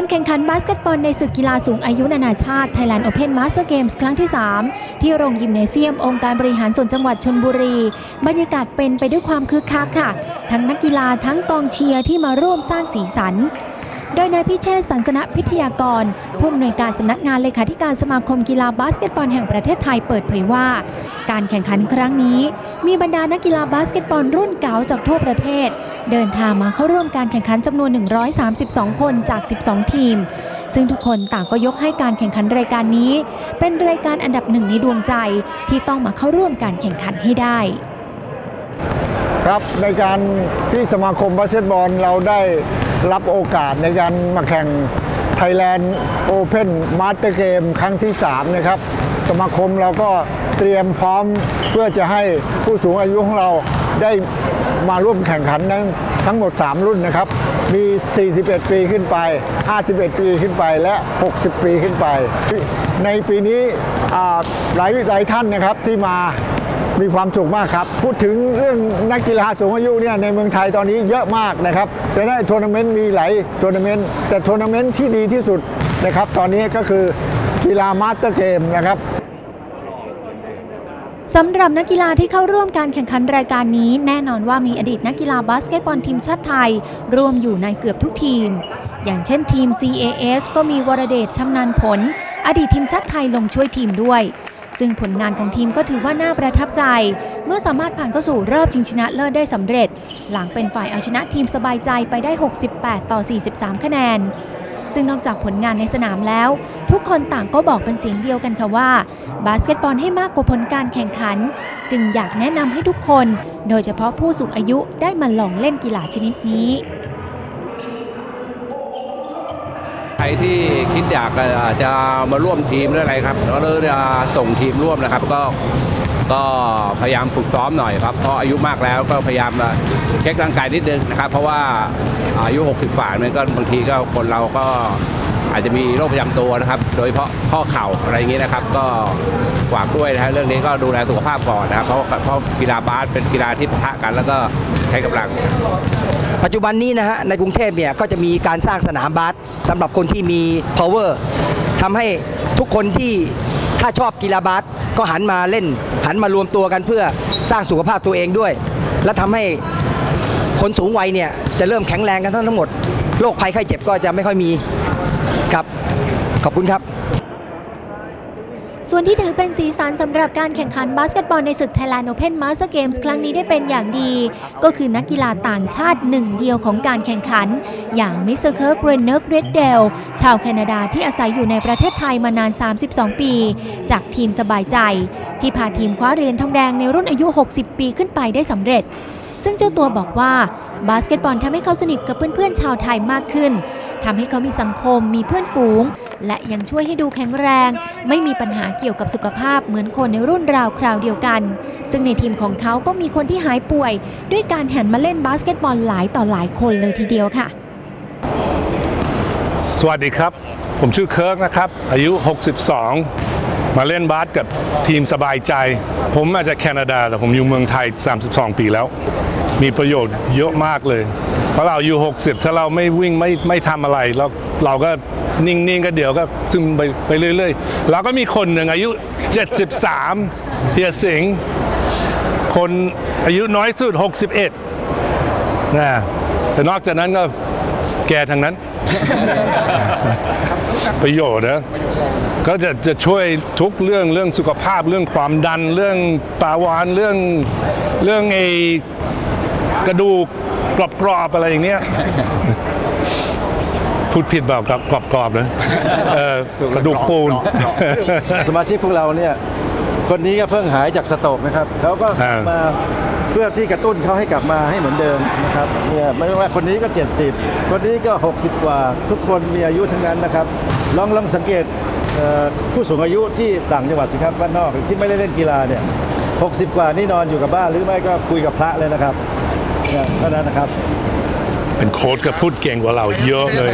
การแข่งขันบาสเกตบอลในศึกกีฬาสูงอายุนานาชาติ Thailand Open Master Games ครั้งที่ 3 ที่โรงยิมเนเซียม องค์การบริหารส่วนจังหวัดชนบุรี บรรยากาศเป็นไปด้วยความคึกคักค่ะ ทั้งนักกีฬาทั้งกองเชียร์ที่มาร่วมสร้างสีสัน โดยนายพิเชษสันสนพิทยากร ผู้อำนวยการสำนักงานเลขาธิการสมาคมกีฬาบาสเกตบอลแห่งประเทศไทยเปิดเผยว่า การแข่งขันครั้งนี้ มีบรรดานักกีฬาบาสเกตบอลรุ่นเก๋าจากทั่วประเทศ เดินทางมาเข้าร่วมการแข่งขันจำนวน 132 คนจาก 12 ทีม ซึ่งทุกคนต่างก็ยกให้การแข่งขันรายการนี้ เป็นรายการอันดับหนึ่งในดวงใจที่ต้องมาเข้าร่วมการแข่งขันให้ได้ ครับในการที่สมาคมบาสเกตบอลเราได้รับโอกาสในการมาแข่ง Thailand Open Master Game ครั้งที่ 3 นะครับ สมาคมเราก็เตรียมพร้อมเพื่อจะให้ผู้สูงอายุของเราได้มาร่วมแข่งขันนั้นทั้งหมด 3 รุ่นนะครับ มี 41 ปีขึ้นไป 51 ปีขึ้นไป และ 60 ปีขึ้นไป ในปีนี้หลายหลายท่านนะครับที่มามีความสุขมากครับ พูดถึงเรื่องนักกีฬาสูงอายุเนี่ยในเมืองไทยตอนนี้เยอะมากนะครับแต่ได้ทัวร์นาเมนต์มีหลายทัวร์นาเมนต์ แต่ทัวร์นาเมนต์ที่ดีที่สุดนะครับ ตอนนี้ก็คือกีฬามาสเตอร์เกมนะครับ สำหรับนักกีฬาที่เข้าร่วมการแข่งขันรายการนี้ แน่นอนว่ามีอดีตนักกีฬาบาสเกตบอลทีมชาติไทย ร่วมอยู่ในเกือบทุกทีม อย่างเช่นทีม CAS ก็มีวรเดชชำนาญผล อดีตทีมชาติไทยลงช่วยทีมด้วย ซึ่งผลงานของทีมก็ถือว่าน่าประทับใจ เมื่อสามารถผ่านเข้าสู่รอบชิงชนะเลิศได้สำเร็จ หลังเป็นฝ่ายเอาชนะทีมสบายใจไปได้ 68 ต่อ 43 คะแนน ซึ่งนอกจากผลงานในสนามแล้ว ทุกคนต่างก็บอกเป็นเสียงเดียวกันค่ะว่า บาสเกตบอลให้มากกว่าผลการแข่งขัน จึงอยากแนะนำให้ทุกคน โดยเฉพาะผู้สูงอายุได้มาลองเล่นกีฬาชนิดนี้ใครที่คิดอยากจะมาร่วมทีมหรืออะไรครับก็เลยส่งทีมร่วมนะครับก็ ก็พยายามฝึกซ้อมหน่อยครับเพราะอายุมากแล้วก็พยายามเช็คร่างกายนิดนึงนะครับเพราะว่าอายุ 60ฝ่ามันก็บางทีก็คนเราก็อาจจะมีโรคประจำตัวนะครับ โดยเฉพาะข้อเข่าอะไรอย่างนี้นะครับ ก็ฝากด้วยนะฮะเรื่องนี้ก็ดูแลสุขภาพก่อนนะครับ เพราะเพราะกีฬาบาสเป็นกีฬาที่ปะทะกัน แล้วก็ใช้กำลัง ปัจจุบันนี้นะฮะในกรุงเทพเนี่ยก็จะมีการสร้างสนามบาสสำหรับคนที่มี power ทำให้ทุกคนที่ ถ้าชอบกีฬาบาสก็หันมาเล่น หันมารวมตัวกันเพื่อสร้างสุขภาพตัวเองด้วย และทำให้คนสูงวัยเนี่ยจะเริ่มแข็งแรงกันทั้งทั้งหมดโรคภัยไข้เจ็บก็จะไม่ค่อยมีครับขอบคุณครับ ส่วนที่ถือเป็นสีสันสำหรับการแข่งขันบาสเกตบอลในศึก Thailand Open Master Games ครั้งนี้ได้เป็นอย่างดี ก็คือนักกีฬาต่างชาติหนึ่งเดียวของการแข่งขัน อย่างมิสเตอร์เคิร์กเรนเนอร์เรดเดลชาวแคนาดาที่อาศัยอยู่ในประเทศไทยมานาน 32 ปี จากทีมสบายใจ ที่พาทีมคว้าเหรียญทองแดงในรุ่นอายุ 60 ปีขึ้นไปได้สำเร็จ ซึ่งเจ้าตัวบอกว่าบาสเกตบอลทำให้เขาสนิทกับเพื่อนๆชาวไทยมากขึ้นทำให้เขามีสังคมมีเพื่อนฝูง และยังช่วยให้ดูแข็งแรง ไม่มีปัญหาเกี่ยวกับสุขภาพเหมือนคนในรุ่นราวคราวเดียวกัน ซึ่งในทีมของเขาก็มีคนที่หายป่วย ด้วยการหันมาเล่นบาสเกตบอลหลายต่อหลายคนเลยทีเดียวค่ะ สวัสดีครับ ผมชื่อเคิร์กนะครับ อายุ 62 มาเล่นบาสกับทีมสบายใจ ผมมาจากแคนาดา แต่ผมอยู่เมืองไทย 32 ปีแล้ว มีประโยชน์เยอะมากเลย เพราะเราอายุ60 ถ้าเราไม่วิ่งไม่ไม่ทำอะไรแล้วเราก็ นิ่งๆก็เดี๋ยวก็ซึมไปไปเรื่อยๆ แล้วก็มีคนหนึ่งอายุ 73เฮียสิงคนอายุน้อยสุด 61นะแต่นอกจากนั้นก็แกทางนั้น ประโยชน์นะก็จะจะช่วยทุกเรื่องเรื่องสุขภาพเรื่องความดันเรื่องปาวานเรื่องเรื่องไอกระดูกกรอบๆอะไรอย่างเนี้ย พูดผิดเปล่าครับกรอบๆนะเออกระดูกปูน สมาชิกพวกเราเนี่ยคนนี้ก็เพิ่งหายจากสโตรกนะครับเขาก็อ่ามมาเพื่อที่กระตุ้นเขาให้กลับมาให้เหมือนเดิมนะครับเนี่ยไม่ว่าคนนี้ก็ 70 คนนี้ก็ 60 กว่า ทุกคนมีอายุทั้งนั้นนะครับ ลองลองสังเกตเอ่อผู้สูงอายุที่ต่างจังหวัดสิครับบ้านนอกที่ไม่ได้เล่นกีฬาเนี่ย 60 กว่านี่นอนอยู่กับบ้านหรือไม่ก็คุยกับพระเลยนะครับเนี่ยเท่านั้นนะครับ ป็นโค้ชก็พูดเก่งกว่าเราเยอะเลย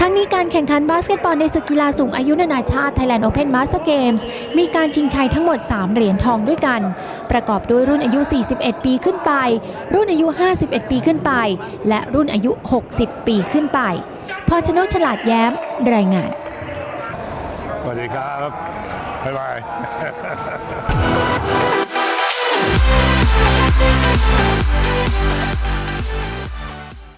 ทั้งนี้การแข่งขันบาสเกตบอลในศึกกีฬาสูงอายุนานาชาติ Thailand Open Master Games มีการชิงชัยทั้งหมด 3 เหรียญทองด้วยกัน ประกอบด้วยรุ่นอายุ 41 ปีขึ้นไป รุ่นอายุ 51 ปีขึ้นไป และรุ่นอายุ 60 ปีขึ้นไป พอชนุฉลาดแย้มรายงาน สวัสดีครับ บ๊ายบาย